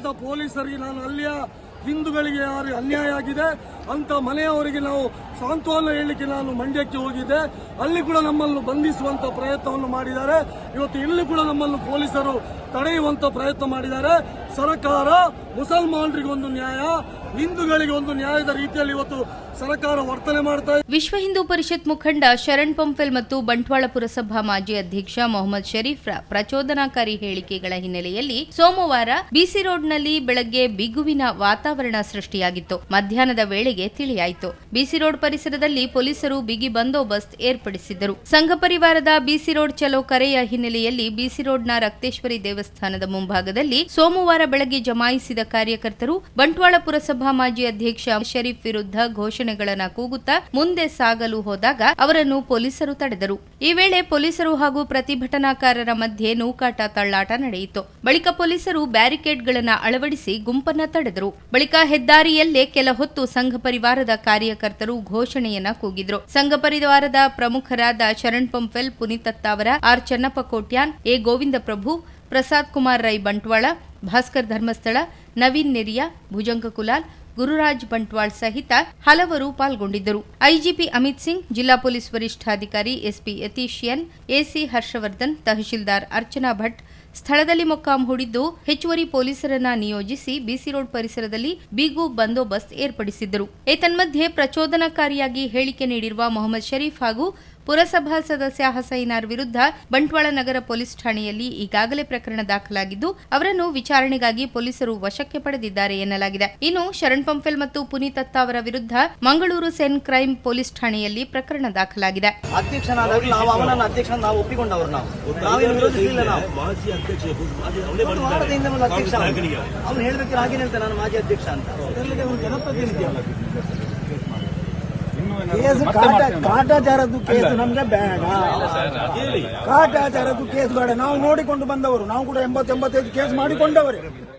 ರಾಜ್ಯದ ಪೊಲೀಸರಿಗೆ ನಾನು ಅಲ್ಲಿಯ ಹಿಂದೂಗಳಿಗೆ ಯಾರು ಅನ್ಯಾಯ ಆಗಿದೆ ಅಂತ ಮನೆಯವರಿಗೆ ನಾವು ಸಾಂತ್ವನ ಹೇಳಲಿಕ್ಕೆ ನಾನು ಮಂಡ್ಯಕ್ಕೆ ಹೋಗಿದ್ದೆ. ಅಲ್ಲಿ ಕೂಡ ನಮ್ಮನ್ನು ಬಂಧಿಸುವಂತ ಪ್ರಯತ್ನವನ್ನು ಮಾಡಿದ್ದಾರೆ. ಇವತ್ತು ಇಲ್ಲಿ ಕೂಡ ನಮ್ಮನ್ನು ಪೊಲೀಸರು ತಡೆಯುವಂತ ಪ್ರಯತ್ನ ಮಾಡಿದ್ದಾರೆ. ಸರ್ಕಾರ ಮುಸಲ್ಮಾನರಿಗೆ ಒಂದು ನ್ಯಾಯ ಹಿಂದೂಗಳಿಗೆ ಒಂದು ನ್ಯಾಯದ ರೀತಿಯಲ್ಲಿ ಇವತ್ತು ಸರ್ಕಾರ ವರ್ತನೆ ಮಾಡ್ತಾ ಇದೆ. ವಿಶ್ವ ಹಿಂದೂ ಪರಿಷತ್ ಮುಖಂಡ ಶರಣ್ ಪಂಫೆಲ್ ಮತ್ತು ಬಂಟ್ವಾಳ ಪುರಸಭಾ ಮಾಜಿ ಅಧ್ಯಕ್ಷ ಮೊಹಮ್ಮದ್ ಶರೀಫ್ ಪ್ರಚೋದನಾಕಾರಿ ಹೇಳಿಕೆಗಳ ಹಿನ್ನೆಲೆಯಲ್ಲಿ ಸೋಮವಾರ ಬಿಸಿ ರೋಡ್ನಲ್ಲಿ ಬೆಳಗ್ಗೆ ಬಿಗುವಿನ ವಾತಾವರಣ ಸೃಷ್ಟಿಯಾಗಿತ್ತು. ಮಧ್ಯಾಹ್ನದ ವೇಳೆಗೆ ತಿಳಿಯಾಯಿತು. ಬಿಸಿ ರೋಡ್ ಪರಿಸರದಲ್ಲಿ ಪೊಲೀಸರು ಬಿಗಿ ಬಂದೋಬಸ್ತ್ ಏರ್ಪಡಿಸಿದ್ದರು. ಸಂಘ ಪರಿವಾರದ ಬಿಸಿ ರೋಡ್ ಚಲೋ ಕರೆಯ ಹಿನ್ನೆಲೆಯಲ್ಲಿ ಬಿಸಿ ರೋಡ್ನ ರಕ್ತೇಶ್ವರಿ ದೇವಸ್ಥಾನದ ಮುಂಭಾಗದಲ್ಲಿ ಸೋಮವಾರ ಬೆಳಗ್ಗೆ ಜಮಾಯಿಸಿದ ಕಾರ್ಯಕರ್ತರು ಬಂಟ್ವಾಳ ಪುರಸಭಾ ಮಾಜಿ ಅಧ್ಯಕ್ಷ ಷರೀಫ್ ವಿರುದ್ಧ ಘೋಷಣೆಗಳನ್ನು ಕೂಗುತ್ತಾ ಮುಂದೆ ಸಾಗಲು ಹೋದಾಗ ಅವರನ್ನು ಪೊಲೀಸರು ತಡೆದರು. ಈ ವೇಳೆ ಪೊಲೀಸರು ಹಾಗೂ ಪ್ರತಿಭಟನಾಕಾರರ ಮಧ್ಯೆ ನೂಕಾಟ ತಳ್ಳಾಟ ನಡೆಯಿತು. ಬಳಿಕ ಪೊಲೀಸರು ಬ್ಯಾರಿಕೇಡ್ಗಳನ್ನು ಅಳವಡಿಸಿ ಗುಂಪನ್ನ ತಡೆದರು. ಬಳಿಕ ಹೆದ್ದಾರಿಯಲ್ಲೇ ಕೆಲ ಹೊತ್ತು ಸಂಘ ಪರಿವಾರದ ಕಾರ್ಯಕರ್ತರು ಘೋಷಣೆಯನ್ನ ಕೂಗಿದ್ರು. ಸಂಘ ಪರಿವಾರದ ಪ್ರಮುಖರಾದ ಶರಣ್ ಪಂಫೆಲ್ ಪುನೀತತ್ತಾವರ ಆರ್ ಚನ್ನಪ್ಪ ಕೋಟ್ಯಾನ್, ಎ ಗೋವಿಂದ ಪ್ರಭು ಪ್ರಸಾದ್ ಕುಮಾರ್ ರೈ ಬಂಟ್ವಾಳ, ಭಾಸ್ಕರ್ ಧರ್ಮಸ್ಥಳ, ನವೀನ್ ನೆರಿಯಾ, ಭುಜಂಗ ಕುಲಾಲ್, ಗುರುರಾಜ್ ಬಂಟ್ವಾಳ್ ಸಹಿತ ಹಲವರು ಪಾಲ್ಗೊಂಡಿದ್ದರು. ಐಜಿಪಿ ಅಮಿತ್ ಸಿಂಗ್, ಜಿಲ್ಲಾ ಪೊಲೀಸ್ ವರಿಷ್ಠಾಧಿಕಾರಿ ಎಸ್ಪಿ ಯತೀಶ್ ಎಸಿ ಹರ್ಷವರ್ಧನ್, ತಹಶೀಲ್ದಾರ್ ಅರ್ಚನಾ ಭಟ್ ಸ್ಥಳದಲ್ಲಿ ಮೊಕ್ಕಾಂ ಹೂಡಿದ್ದು ಹೆಚ್ಚುವರಿ ಪೊಲೀಸರನ್ನ ನಿಯೋಜಿಸಿ ಬಿಸಿ ರೋಡ್ ಪರಿಸರದಲ್ಲಿ ಬಿಗು ಬಂದೋಬಸ್ತ್ ಏರ್ಪಡಿಸಿದ್ದರು. ಏತನ್ಮಧ್ಯೆ ಪ್ರಚೋದನಕಾರಿಯಾಗಿ ಹೇಳಿಕೆ ನೀಡಿರುವ ಮೊಹಮ್ಮದ್ ಶರೀಫ್ ಹಾಗೂ ಪುರಸಭಾ ಸದಸ್ಯ ಹಸೈನಾರ್ ವಿರುದ್ಧ ಬಂಟ್ವಾಳ ನಗರ ಪೊಲೀಸ್ ಠಾಣೆಯಲ್ಲಿ ಈಗಾಗಲೇ ಪ್ರಕರಣ ದಾಖಲಾಗಿದ್ದು ಅವರನ್ನು ವಿಚಾರಣೆಗಾಗಿ ಪೊಲೀಸರು ವಶಕ್ಕೆ ಪಡೆದಿದ್ದಾರೆ ಎನ್ನಲಾಗಿದೆ. ಇನ್ನು ಶರಣ್ ಪಂಫೆಲ್ ಮತ್ತು ಪುನೀತ್ ಅತ್ತಾ ಅವರ ವಿರುದ್ಧ ಮಂಗಳೂರು ಸೆನ್ ಕ್ರೈಂ ಪೊಲೀಸ್ ಠಾಣೆಯಲ್ಲಿ ಪ್ರಕರಣ ದಾಖಲಾಗಿದೆ. ಮಾಜಿ ಅಧ್ಯಕ್ಷ ಅಂತ ಕೇಸ್ ಕಾಟ ಕಾಟಾಚಾರದ್ದು ಕೇಸು ನಮ್ಗೆ ಬೇಡ. ಕಾಟಾಚಾರದ್ದು ಕೇಸ್ ಬೇಡ. ನಾವು ನೋಡಿಕೊಂಡು ಬಂದವರು. ನಾವು ಕೂಡ ಎಂಬತ್ತೆಂಬತ್ತೈದು ಕೇಸ್ ಮಾಡಿಕೊಂಡವರೇ.